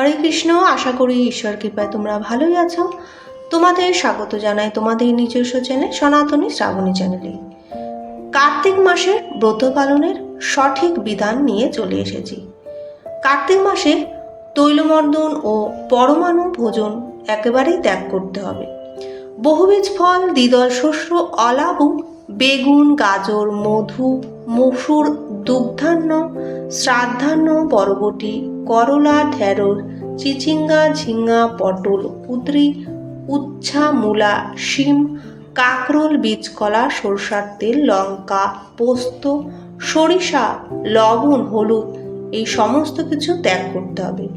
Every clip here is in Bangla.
হরে কৃষ্ণ, আশা করি ঈশ্বর কৃপায় তোমরা ভালোই আছো। তোমাদের স্বাগত জানাই তোমাদের নিজস্ব চ্যানেল সনাতনী শ্রাবণী চ্যানেলে কার্তিক মাসের ব্রত পালনের সঠিক বিধান নিয়ে চলে এসেছি। কার্তিক মাসে তৈলমর্দন ও পরমাণু ভোজন একেবারেই ত্যাগ করতে হবে। বহুবীজ ফল, দ্বিদল শস্য অলাবু বেগুন, গাজর, মধু, মসুর, দুগ্ধান্ন, শ্রাদ্ধান্ন বরবটি করলা ঢেঁড়স, চিচিঙ্গা, ঝিঙ্গা, পটল কুদরি উচ্ছা মূলা, শিম, কাকরোল, বীজকলা, সরষার তেল, লঙ্কা, পোস্ত, সরিষা, লবণ, হলুদ, এই সমস্ত কিছু ত্যাগ করতে হবে।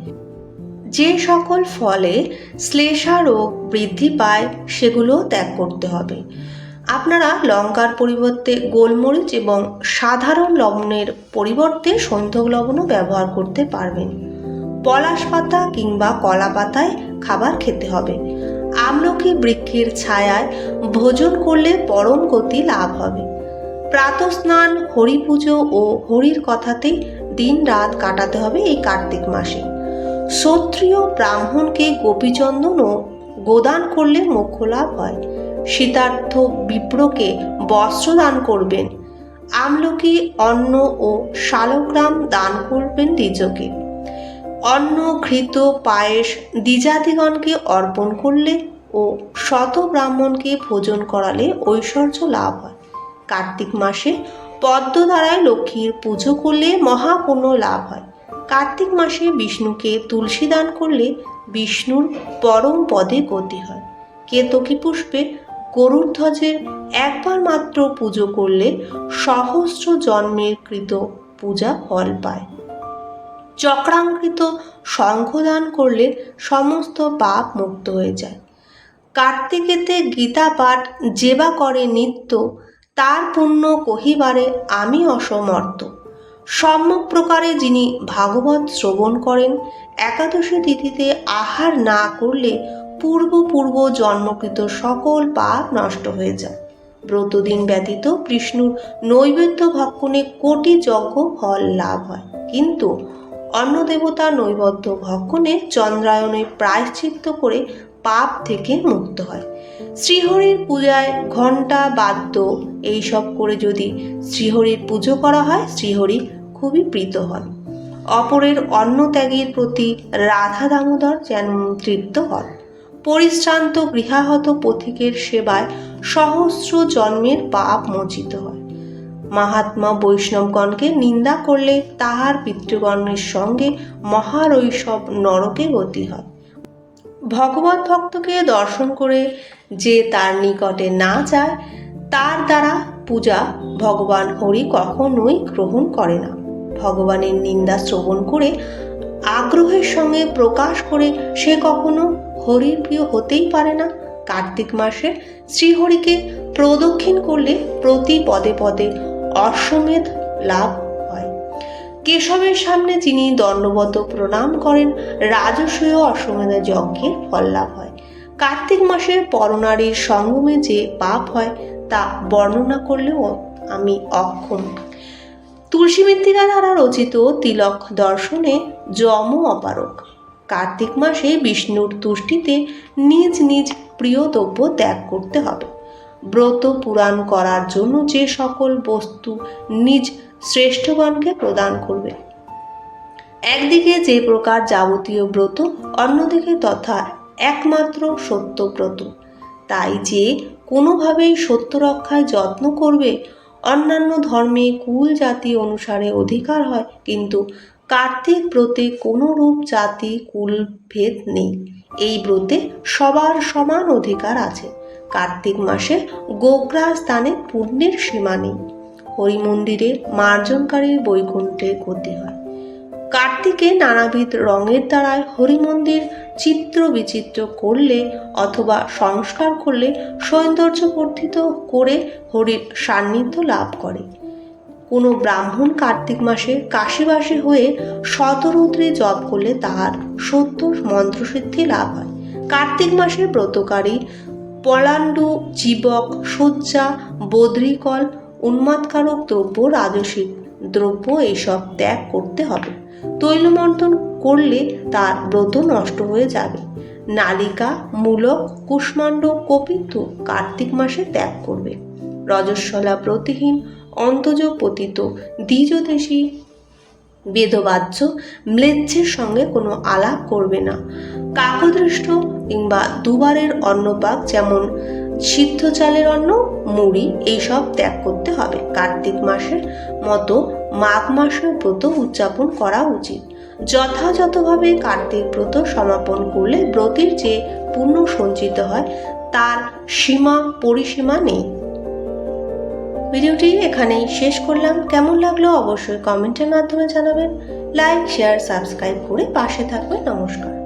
যে সকল ফলে শ্লেষা রোগ বৃদ্ধি পায়, সেগুলো ত্যাগ করতে হবে। আপনারা লঙ্কার পরিবর্তে গোলমরিচ এবং সাধারণ লবণের পরিবর্তে সন্ধক লবণও ব্যবহার করতে পারবেন। পলাশ পাতা কিংবা কলা পাতায় খাবার খেতে হবে। আমলকি বৃক্ষের ছায়ায় ভোজন করলে পরম গতি লাভ হবে। প্রাতস্নান হরি পুজো ও হরির কথাতেই দিন রাত কাটাতে হবে এই কার্তিক মাসে। ক্ষত্রিয় ব্রাহ্মণকে গোপীচন্দন ও গোদান করলে মোক্ষ লাভ হয়। শীতার্থ বিপ্রকে বস্ত্র দান করবেন। আমলকি অন্ন ও শালগ্রাম দান করবেন দ্বিজকে। অন্ন ঘৃত পায়েস দ্বিজাতিগণকে অর্পণ করলে ও শত ব্রাহ্মণকে ভোজন করালে ঐশ্বর্য লাভ হয়। কার্তিক মাসে পদ্ম দ্বারায় লক্ষ্মীর পুজো করলে মহাপুণ্য লাভ হয়। কার্তিক মাসে বিষ্ণুকে তুলসী দান করলে বিষ্ণুর পরম পদে গতি হয়। কেতকী পুষ্পে গরুর ধ্বজের একবার মাত্র পুজো করলে সহস্র জন্মের কৃত পূজা ফল পায়। চক্রাঙ্কৃত শঙ্খদান করলে সমস্ত পাপ মুক্ত হয়ে যায়। কার্তিকেতে গীতা পাঠ যেবা করে নিত্য, তার পুণ্য কহিবারে আমি অসমর্থ। সম্যক প্রকারে যিনি ভাগবত শ্রবণ করেন, একাদশী তিথিতে আহার না করলে পূর্ব পূর্ব জন্মকৃত সকল পাপ নষ্ট হয়ে যায়। ব্রতদিন ব্যতীত বিষ্ণুর নৈবেদ্য ভক্ষণে কোটি যজ্ঞ ফল লাভ হয়। কিন্তু অন্য দেবতা নৈবদ্য ভক্ষণে চন্দ্রায়ণে প্রায়শ্চিত্ত করে পাপ থেকে মুক্ত হয়। শ্রীহরির পূজায় ঘণ্টা, বাদ্য এইসব করে যদি শ্রীহরির পুজো করা হয়, শ্রীহরি খুবই প্রীত হন। অপরের অন্ন ত্যাগের প্রতি রাধা দামোদর যেন তৃপ্ত হন। পরিশ্রান্ত গৃহাহত পথিকের সেবায় সহস্র জন্মের পাপ মোচিত হয়। মাহাত্মা বৈষ্ণবগণকে নিন্দা করলে তাহার পিতৃগণের সঙ্গে মহারৈষব নরকে গতি হয়। ভগবত ভক্তকে দর্শন করে যে তার নিকটে না যায়, তার দ্বারা পূজা ভগবান হরি কখনোই গ্রহণ করে না। ভগবানের নিন্দা শ্রবণ করে আগ্রহের সঙ্গে প্রকাশ করে সে কখনো হরির প্রিয় হতেই পারে না। কার্তিক মাসে শ্রীহরিকে প্রদক্ষিণ করলে প্রতি পদে পদে অশ্বমেধ লাভ হয়। কেশবের সামনে যিনি দণ্ডবত প্রণাম করেন, রাজস্বীয় অশ্বমেধ যজ্ঞের ফল লাভ হয়। কার্তিক মাসে পরনারীর সঙ্গমে যে পাপ হয়, তা বর্ণনা করলেও আমি অক্ষম তুলসী মৃত্তিকা দ্বারা রচিত তিলক দর্শনে যম অপারক কার্তিক মাসে বিষ্ণুর তুষ্টিতে নিজ নিজ প্রিয় দ্রব্য ত্যাগ করতে হবে। ব্রত পুরাণ করার জন্য যে সকল বস্তু নিজ শ্রেষ্ঠগণকে প্রদান করবে। একদিকে যে প্রকার যাবতীয় ব্রত, অন্যদিকে তথা একমাত্র সত্য ব্রত। তাই যে কোনোভাবেই সত্য রক্ষায় যত্ন করবে অন্যান্য ধর্মে কুল জাতি অনুসারে অধিকার হয়, কিন্তু কার্তিক ব্রতে কোনো রূপ জাতি কুল ভেদ নেই। এই ব্রতে সবার সমান অধিকার আছে। কার্তিক মাসে গোগ্রা স্থানে পুণ্যের সীমা নেই। হরিমন্দিরে মার্জনকারীর বৈকুণ্ঠে গতি হয়। কার্তিকে নানাবিধ রঙের দ্বারায় হরিমন্দির চিত্র বিচিত্র করলে অথবা সংস্কার করলে সৌন্দর্য বর্ধিত করে হরির সান্নিধ্য লাভ করে। কোনো ব্রাহ্মণ কার্তিক মাসে কাশীবাসী হয়ে শতরুদ্রে জপ করলে তাহার সত্য মন্ত্রসিদ্ধি লাভ হয়। কার্তিক মাসে ব্রতকারী পলাণ্ডু, জীবক, শয্যা, বদ্রিকল, উন্মাদকারক দ্রব্য রাজসিক দ্রব্য এইসব ত্যাগ করতে হবে। তৈলমন্থন করলে তার ব্রত নষ্ট হয়ে যাবে। নালিকা, মূলক, কুষ্মাণ্ড কপিত্ত কার্তিক মাসে ত্যাগ করবে। রজস্বলা প্রতিহীন অন্তজ পতিত, দ্বিজদেশী বেদবাচ্য ম্লেচ্ছের সঙ্গে কোনো আলাপ করবে না। কাকদৃষ্ট কিংবা দুবারের অন্নপাক যেমন সিদ্ধ চালের অন্ন, মুড়ি, এইসব ত্যাগ করতে হবে। কার্তিক মাসের মতো মাঘ মাসের ব্রত উদযাপন করা উচিত। যথাযথভাবে কার্তিক ব্রত সমাপন করলে ব্রতের যে পুণ্য সঞ্চিত হয়, তার সীমা পরিসীমা নেই। ভিডিওটি এখানেই শেষ করলাম। কেমন লাগল অবশ্যই কমেন্টের মাধ্যমে জানাবেন। লাইক, শেয়ার, সাবস্ক্রাইব করে পাশে থাকবেন। নমস্কার।